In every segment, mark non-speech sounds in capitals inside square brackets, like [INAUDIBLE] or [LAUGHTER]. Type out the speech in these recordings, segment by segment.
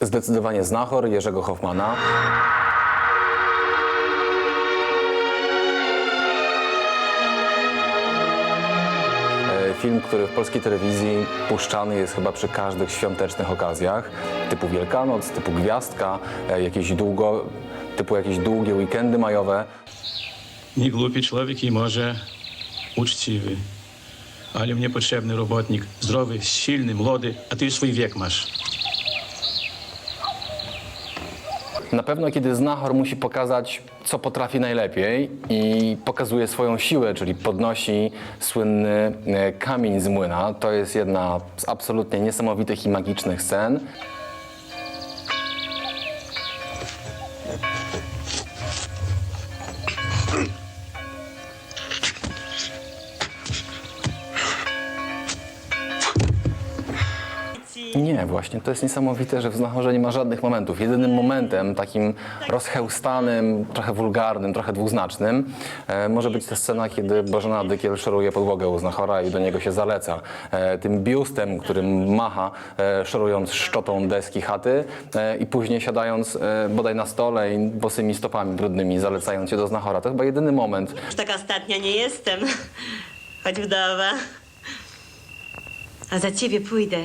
Zdecydowanie Znachor Jerzego Hoffmana. E, film, który w polskiej telewizji puszczany jest chyba przy każdych świątecznych okazjach, typu Wielkanoc, typu Gwiazdka, e, jakieś długo, typu jakieś długie weekendy majowe. Nie głupi człowiek i może uczciwy, ale mnie potrzebny robotnik, zdrowy, silny, młody, a ty swój wiek masz. Na pewno, kiedy Znachor musi pokazać, co potrafi najlepiej i pokazuje swoją siłę, czyli podnosi słynny e, kamień z młyna, to jest jedna z absolutnie niesamowitych i magicznych scen. Nie, właśnie. To jest niesamowite, że w Znachorze nie ma żadnych momentów. Jedynym momentem, takim rozchełstanym, trochę wulgarnym, trochę dwuznacznym, e, może być ta scena, kiedy Bożena Dykiel szoruje podłogę u Znachora i do niego się zaleca. E, tym biustem, którym macha, e, szorując szczotą deski chaty e, i później siadając e, bodaj na stole i bosymi stopami brudnymi, zalecając się do Znachora. To chyba jedyny moment, Już taka ostatnia nie jestem, choć wdowa. A za ciebie pójdę,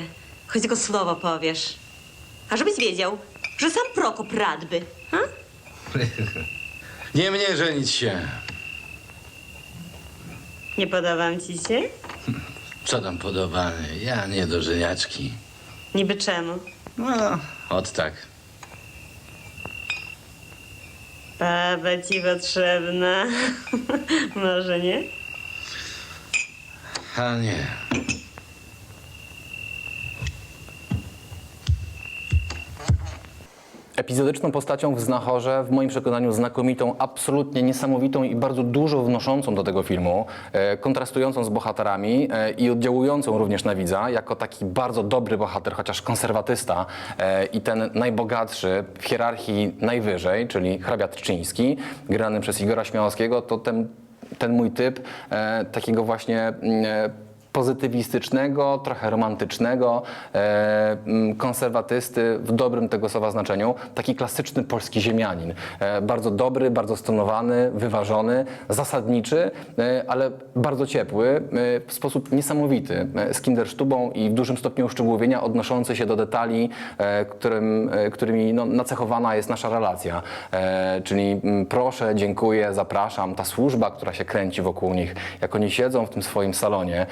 choć tylko słowo powiesz. A żebyś wiedział, że sam Prokop radby. A? [LAUGHS] Nie mnie żenić się. Nie podobam ci się? Co tam podobany? Ja nie do żeniaczki. Niby czemu? No, od tak. Baba ci potrzebna. [LAUGHS] Może nie? A nie. Epizodyczną postacią w Znachorze, w moim przekonaniu znakomitą, absolutnie niesamowitą i bardzo dużo wnoszącą do tego filmu, e, kontrastującą z bohaterami e, i oddziałującą również na widza, jako taki bardzo dobry bohater, chociaż konserwatysta e, i ten najbogatszy w hierarchii najwyżej, czyli hrabia Trczyński, grany przez Igora Śmiałowskiego, to ten, ten mój typ takiego właśnie mm, pozytywistycznego, trochę romantycznego, e, konserwatysty w dobrym tego słowa znaczeniu, taki klasyczny polski ziemianin. E, bardzo dobry, bardzo stonowany, wyważony, zasadniczy, e, ale bardzo ciepły, w sposób niesamowity, z kindersztubą i w dużym stopniu uszczegółowienia odnoszący się do detali, którym, którymi no, nacechowana jest nasza relacja. Czyli proszę, dziękuję, zapraszam, ta służba, która się kręci wokół nich, jak oni siedzą w tym swoim salonie,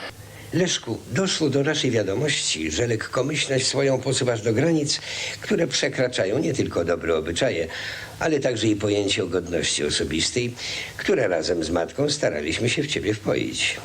Leszku, doszło do naszej wiadomości, że lekkomyślność swoją posuwasz do granic, które przekraczają nie tylko dobre obyczaje, ale także i pojęcie o godności osobistej, które razem z matką staraliśmy się w ciebie wpoić.